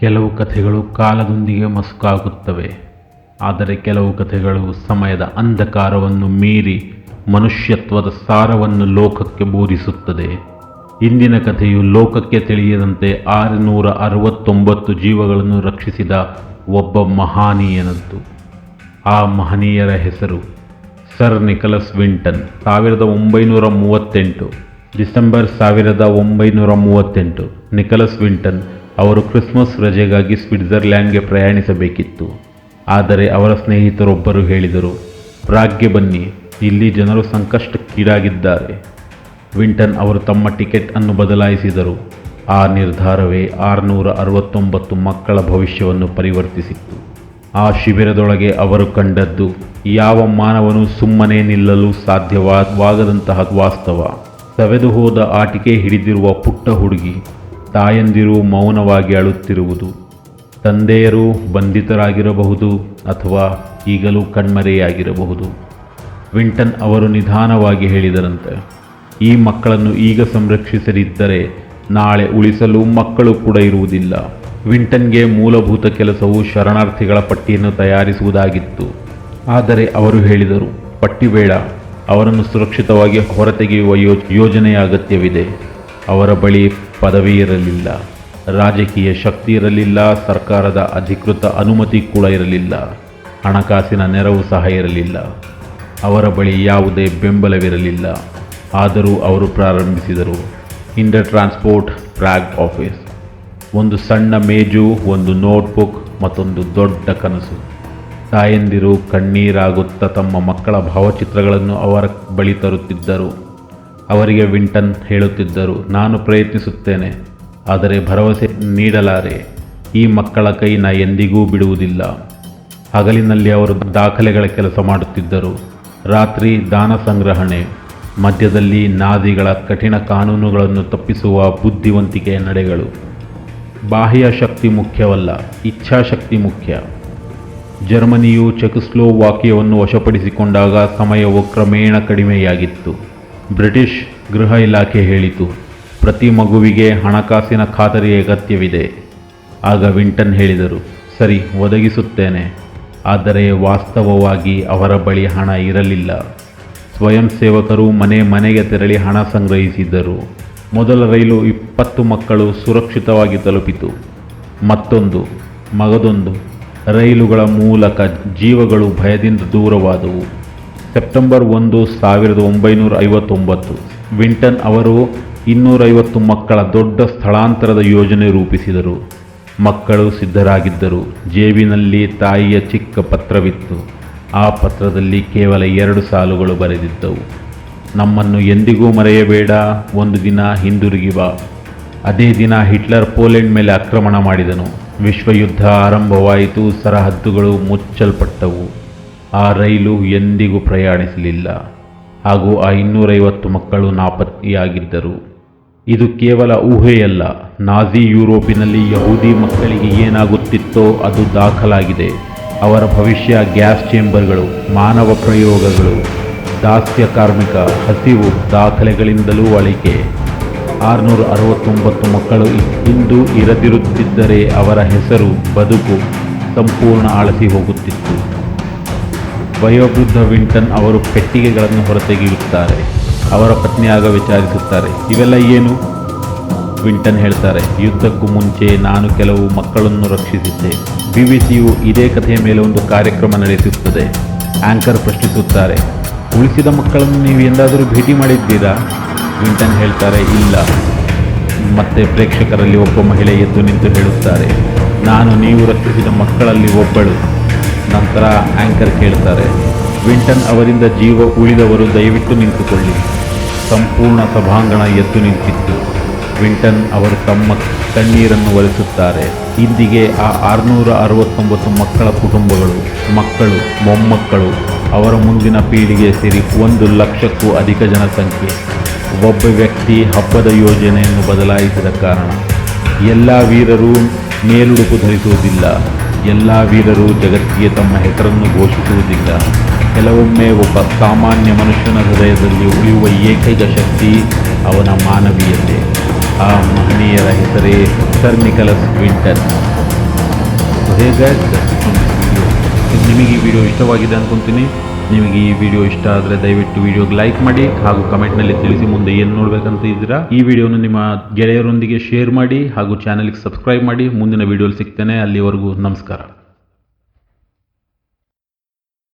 ಕೆಲವು ಕಥೆಗಳು ಕಾಲದೊಂದಿಗೆ ಮಸುಕಾಗುತ್ತವೆ. ಆದರೆ ಕೆಲವು ಕಥೆಗಳು ಸಮಯದ ಅಂಧಕಾರವನ್ನು ಮೀರಿ ಮನುಷ್ಯತ್ವದ ಸಾರವನ್ನು ಲೋಕಕ್ಕೆ ಬೋಧಿಸುತ್ತದೆ. ಇಂದಿನ ಕಥೆಯು ಲೋಕಕ್ಕೆ ತಿಳಿಯದಂತೆ ಆರುನೂರ ಅರವತ್ತೊಂಬತ್ತು ಜೀವಗಳನ್ನು ರಕ್ಷಿಸಿದ ಒಬ್ಬ ಮಹಾನೀಯನದ್ದು ಆ ಮಹನೀಯರ ಹೆಸರು ಸರ್ ನಿಕಲಸ್ ವಿಂಟನ್. ಸಾವಿರದ ಒಂಬೈನೂರ ಮೂವತ್ತೆಂಟು ಡಿಸೆಂಬರ್ ಸಾವಿರದ ಒಂಬೈನೂರ ಮೂವತ್ತೆಂಟು. ನಿಕಲಸ್ ವಿಂಟನ್ ಅವರು ಕ್ರಿಸ್ಮಸ್ ರಜೆಗಾಗಿ ಸ್ವಿಟ್ಜರ್ಲ್ಯಾಂಡ್ಗೆ ಪ್ರಯಾಣಿಸಬೇಕಿತ್ತು. ಆದರೆ ಅವರ ಸ್ನೇಹಿತರೊಬ್ಬರು ಹೇಳಿದರು ಪ್ರಾಗ್ಗೆ ಬನ್ನಿ, ಇಲ್ಲಿ ಜನರು ಸಂಕಷ್ಟಕ್ಕೀಡಾಗಿದ್ದಾರೆ. ವಿಂಟನ್ ಅವರು ತಮ್ಮ ಟಿಕೆಟ್ ಅನ್ನು ಬದಲಾಯಿಸಿದರು. ಆ ನಿರ್ಧಾರವೇ ಆರುನೂರ ಅರವತ್ತೊಂಬತ್ತು ಮಕ್ಕಳ ಭವಿಷ್ಯವನ್ನು ಪರಿವರ್ತಿಸಿತ್ತು. ಆ ಶಿಬಿರದೊಳಗೆ ಅವರು ಕಂಡದ್ದು, ಯಾವ ಮಾನವನು ಸುಮ್ಮನೆ ನಿಲ್ಲಲು ಸಾಧ್ಯವಾಗದಂತಹ ವಾಸ್ತವ. ಸವೆದು ಹೋದ ಆಟಿಕೆ ಹಿಡಿದಿರುವ ಪುಟ್ಟ ಹುಡುಗಿ ತಾಯಂದಿರು ಮೌನವಾಗಿ ಅಳುತ್ತಿರುವುದು. ತಂದೆಯರು ಬಂಧಿತರಾಗಿರಬಹುದು ಅಥವಾ ಈಗಲೂ ಕಣ್ಮರೆಯಾಗಿರಬಹುದು. ವಿಂಟನ್ ಅವರು ನಿಧಾನವಾಗಿ ಹೇಳಿದರಂತೆ, ಈ ಮಕ್ಕಳನ್ನು ಈಗ ಸಂರಕ್ಷಿಸದಿದ್ದರೆ ನಾಳೆ ಉಳಿಸಲು ಮಕ್ಕಳು ಕೂಡ ಇರುವುದಿಲ್ಲ. ವಿಂಟನ್ಗೆ ಮೂಲಭೂತ ಕೆಲಸವು ಶರಣಾರ್ಥಿಗಳ ಪಟ್ಟಿಯನ್ನು ತಯಾರಿಸುವುದಾಗಿತ್ತು. ಆದರೆ ಅವರು ಹೇಳಿದರು ಪಟ್ಟಿ ಬೇಡ ಅವರನ್ನು ಸುರಕ್ಷಿತವಾಗಿ ಹೊರತೆಗೆಯುವ ಯೋಜನೆಯ ಅಗತ್ಯವಿದೆ. ಅವರ ಬಳಿ ಪದವಿ ಇರಲಿಲ್ಲ. ರಾಜಕೀಯ ಶಕ್ತಿ ಇರಲಿಲ್ಲ, ಸರ್ಕಾರದ ಅಧಿಕೃತ ಅನುಮತಿ ಕೂಡ ಇರಲಿಲ್ಲ. ಹಣಕಾಸಿನ ನೆರವು ಸಹ ಇರಲಿಲ್ಲ. ಅವರ ಬಳಿ ಯಾವುದೇ ಬೆಂಬಲವಿರಲಿಲ್ಲ. ಆದರೂ ಅವರು ಪ್ರಾರಂಭಿಸಿದರು. ಇಂಡರ್ ಟ್ರಾನ್ಸ್ಪೋರ್ಟ್ ಪ್ರಾಗ್ ಆಫೀಸ್ ಒಂದು ಸಣ್ಣ ಮೇಜು, ಒಂದು ನೋಟ್ಬುಕ್ ಮತ್ತೊಂದು ದೊಡ್ಡ ಕನಸು. ತಾಯಂದಿರು ಕಣ್ಣೀರಾಗುತ್ತಾ ತಮ್ಮ ಮಕ್ಕಳ ಭಾವಚಿತ್ರಗಳನ್ನು ಅವರ ಬಳಿ ತರುತ್ತಿದ್ದರು. ಅವರಿಗೆ ವಿಂಟನ್ ಹೇಳುತ್ತಿದ್ದರು, ನಾನು ಪ್ರಯತ್ನಿಸುತ್ತೇನೆ, ಆದರೆ ಭರವಸೆ ನೀಡಲಾರೆ. ಈ ಮಕ್ಕಳ ಕೈ ನಾ ಎಂದಿಗೂ ಬಿಡುವುದಿಲ್ಲ. ಹಗಲಿನಲ್ಲಿ ಅವರು ದಾಖಲೆಗಳ ಕೆಲಸ ಮಾಡುತ್ತಿದ್ದರು. ರಾತ್ರಿ ದಾನ ಸಂಗ್ರಹಣೆ, ಮಧ್ಯದಲ್ಲಿ ನಾದಿಗಳ ಕಠಿಣ ಕಾನೂನುಗಳನ್ನು ತಪ್ಪಿಸುವ ಬುದ್ಧಿವಂತಿಕೆಯ ನಡೆಗಳು. ಬಾಹ್ಯ ಶಕ್ತಿ ಮುಖ್ಯವಲ್ಲ, ಇಚ್ಛಾಶಕ್ತಿ ಮುಖ್ಯ. ಜರ್ಮನಿಯು ಚೆಕೊಸ್ಲೋವಾಕಿಯವನ್ನು ವಶಪಡಿಸಿಕೊಂಡಾಗ ಸಮಯವು ಕ್ರಮೇಣ ಕಡಿಮೆಯಾಗಿತ್ತು. ಬ್ರಿಟಿಷ್ ಗೃಹ ಇಲಾಖೆ ಹೇಳಿತು, ಪ್ರತಿ ಮಗುವಿಗೆ ಹಣಕಾಸಿನ ಖಾತರಿ ಅಗತ್ಯವಿದೆ, ಆಗ ವಿಂಟನ್ ಹೇಳಿದರು. ಸರಿ, ಒದಗಿಸುತ್ತೇನೆ, ಆದರೆ ವಾಸ್ತವವಾಗಿ ಅವರ ಬಳಿ ಹಣ ಇರಲಿಲ್ಲ. ಸ್ವಯಂ ಸೇವಕರು ಮನೆ ಮನೆಗೆ ತೆರಳಿ ಹಣ ಸಂಗ್ರಹಿಸಿದ್ದರು. ಮೊದಲ ರೈಲು ಇಪ್ಪತ್ತು ಮಕ್ಕಳು ಸುರಕ್ಷಿತವಾಗಿ ತಲುಪಿತು. ಮತ್ತೊಂದು, ಮಗದೊಂದು. ರೈಲುಗಳ ಮೂಲಕ ಜೀವಗಳು ಭಯದಿಂದ ದೂರವಾದವು. ಸೆಪ್ಟೆಂಬರ್ ಒಂದು, ಸಾವಿರದ ಒಂಬೈನೂರ ಐವತ್ತೊಂಬತ್ತು. ವಿಂಟನ್ ಅವರು ಇನ್ನೂರೈವತ್ತು ಮಕ್ಕಳ ದೊಡ್ಡ ಸ್ಥಳಾಂತರದ ಯೋಜನೆ ರೂಪಿಸಿದರು. ಮಕ್ಕಳು ಸಿದ್ಧರಾಗಿದ್ದರು. ಜೇಬಿನಲ್ಲಿ ತಾಯಿಯ ಚಿಕ್ಕ ಪತ್ರವಿತ್ತು. ಆ ಪತ್ರದಲ್ಲಿ ಕೇವಲ ಎರಡು ಸಾಲುಗಳು ಬರೆದಿದ್ದವು. ನಮ್ಮನ್ನು ಎಂದಿಗೂ ಮರೆಯಬೇಡ, ಒಂದು ದಿನ ಹಿಂದಿರುಗಿ ಬಾ. ಅದೇ ದಿನ ಹಿಟ್ಲರ್ ಪೋಲೆಂಡ್ ಮೇಲೆ ಆಕ್ರಮಣ ಮಾಡಿದನು. ವಿಶ್ವಯುದ್ಧ ಆರಂಭವಾಯಿತು, ಸರಹದ್ದುಗಳು ಮುಚ್ಚಲ್ಪಟ್ಟವು. ಆ ರೈಲು ಎಂದಿಗೂ ಪ್ರಯಾಣಿಸಲಿಲ್ಲ. ಹಾಗೂ ಆ ಇನ್ನೂರೈವತ್ತು ಮಕ್ಕಳು ನಾಪತ್ತೆಯಾಗಿದ್ದರು. ಇದು ಕೇವಲ ಊಹೆಯಲ್ಲ. ನಾಜಿ ಯುರೋಪಿನಲ್ಲಿ ಯಹೂದಿ ಮಕ್ಕಳಿಗೆ ಏನಾಗುತ್ತಿತ್ತೋ ಅದು ದಾಖಲಾಗಿದೆ. ಅವರ ಭವಿಷ್ಯ ಗ್ಯಾಸ್ ಚೇಂಬರ್ಗಳು, ಮಾನವ ಪ್ರಯೋಗಗಳು, ದಾಸ್ಯ ಕಾರ್ಮಿಕ ಹಸಿವು ದಾಖಲೆಗಳಿಂದಲೂ ಅಳಿಕೆ. ಆರುನೂರ ಅರವತ್ತೊಂಬತ್ತು ಮಕ್ಕಳು ಇಂದು ಇರದಿರುತ್ತಿದ್ದರೆ ಅವರ ಹೆಸರು, ಬದುಕು ಸಂಪೂರ್ಣ ಅಳಸಿ ಹೋಗುತ್ತಿತ್ತು. ವಯೋವೃದ್ಧ ವಿಂಟನ್ ಅವರು ಪೆಟ್ಟಿಗೆಗಳನ್ನು ಹೊರತೆಗೆಯುತ್ತಾರೆ. ಅವರ ಪತ್ನಿಯಾಗ ವಿಚಾರಿಸುತ್ತಾರೆ, ಇವೆಲ್ಲ ಏನು? ವಿಂಟನ್ ಹೇಳ್ತಾರೆ, ಯುದ್ಧಕ್ಕೂ ಮುಂಚೆ ನಾನು ಕೆಲವು ಮಕ್ಕಳನ್ನು ರಕ್ಷಿಸಿದ್ದೆ. ಬಿ ಬಿ ಸಿಯು ಇದೇ ಕಥೆಯ ಮೇಲೆ ಒಂದು ಕಾರ್ಯಕ್ರಮ ನಡೆಸುತ್ತದೆ. ಆಂಕರ್ ಪ್ರಶ್ನಿಸುತ್ತಾರೆ, ಉಳಿಸಿದ ಮಕ್ಕಳನ್ನು ನೀವು ಎಂದಾದರೂ ಭೇಟಿ ಮಾಡಿದ್ದೀರಾ? ವಿಂಟನ್ ಹೇಳ್ತಾರೆ, ಇಲ್ಲ. ಮತ್ತೆ ಪ್ರೇಕ್ಷಕರಲ್ಲಿ ಒಬ್ಬ ಮಹಿಳೆ ಎದ್ದು ನಿಂತು ಹೇಳುತ್ತಾರೆ, ನಾನು ನೀವು ರಕ್ಷಿಸಿದ ಮಕ್ಕಳಲ್ಲಿ ಒಬ್ಬಳು. ನಂತರ ಆಂಕರ್ ಕೇಳ್ತಾರೆ, ವಿಂಟನ್ ಅವರಿಂದ ಜೀವ ಉಳಿದವರು ದಯವಿಟ್ಟು ನಿಂತುಕೊಳ್ಳಿ. ಸಂಪೂರ್ಣ ಸಭಾಂಗಣ ಎದ್ದು ನಿಂತಿತ್ತು. ವಿಂಟನ್ ಅವರು ತಮ್ಮ ಕಣ್ಣೀರನ್ನು ಒರೆಸುತ್ತಾರೆ. ಇಂದಿಗೆ ಆ ಆರುನೂರ ಅರವತ್ತೊಂಬತ್ತು ಮಕ್ಕಳ ಕುಟುಂಬಗಳು, ಮಕ್ಕಳು, ಮೊಮ್ಮಕ್ಕಳು, ಅವರ ಮುಂದಿನ ಪೀಳಿಗೆ ಸೇರಿ ಒಂದು ಲಕ್ಷಕ್ಕೂ ಅಧಿಕ ಜನಸಂಖ್ಯೆ. ಒಬ್ಬ ವ್ಯಕ್ತಿ ಹಬ್ಬದ ಯೋಜನೆಯನ್ನು ಬದಲಾಯಿಸಿದ ಕಾರಣ, ಎಲ್ಲ ವೀರರು ಮೇಲುಡುಪು ಧರಿಸುವುದಿಲ್ಲ. ಎಲ್ಲ ವೀರರು ಜಗತ್ತಿಗೆ ತಮ್ಮ ಹೆಸರನ್ನು ಘೋಷಿಸುವುದಿಲ್ಲ. ಕೆಲವೊಮ್ಮೆ ಒಬ್ಬ ಸಾಮಾನ್ಯ ಮನುಷ್ಯನ ಹೃದಯದಲ್ಲಿ ಉಳಿಯುವ ಏಕೈಕ ಶಕ್ತಿ ಅವನ ಮಾನವೀಯತೆ. ಆ ಮಹನೀಯರ ಹೆಸರೇ ಸರ್ ನಿಕಲಸ್ ವಿಡಿಯೋ ನಿಮಗೆ ಈ ವಿಡಿಯೋ ಇಷ್ಟವಾಗಿದೆ ಅನ್ಕೊಂತೀನಿ ನಿಮಗೆ ಈ ವಿಡಿಯೋ ಇಷ್ಟ ಆದರೆ ದಯವಿಟ್ಟು ವಿಡಿಯೋಗೆ ಲೈಕ್ ಮಾಡಿ ಹಾಗೂ ಕಮೆಂಟ್ನಲ್ಲಿ ತಿಳಿಸಿ ಮುಂದೆ ಏನು ನೋಡ್ಬೇಕಂತ ಇದ್ದೀರಾ? ಈ ವಿಡಿಯೋನ ನಿಮ್ಮ ಗೆಳೆಯರೊಂದಿಗೆ ಶೇರ್ ಮಾಡಿ ಹಾಗೂ ಚಾನಲ್ಗೆ ಸಬ್ಸ್ಕ್ರೈಬ್ ಮಾಡಿ. ಮುಂದಿನ ವಿಡಿಯೋಲಿ ಸಿಗ್ತೇನೆ. ಅಲ್ಲಿವರೆಗೂ ನಮಸ್ಕಾರ.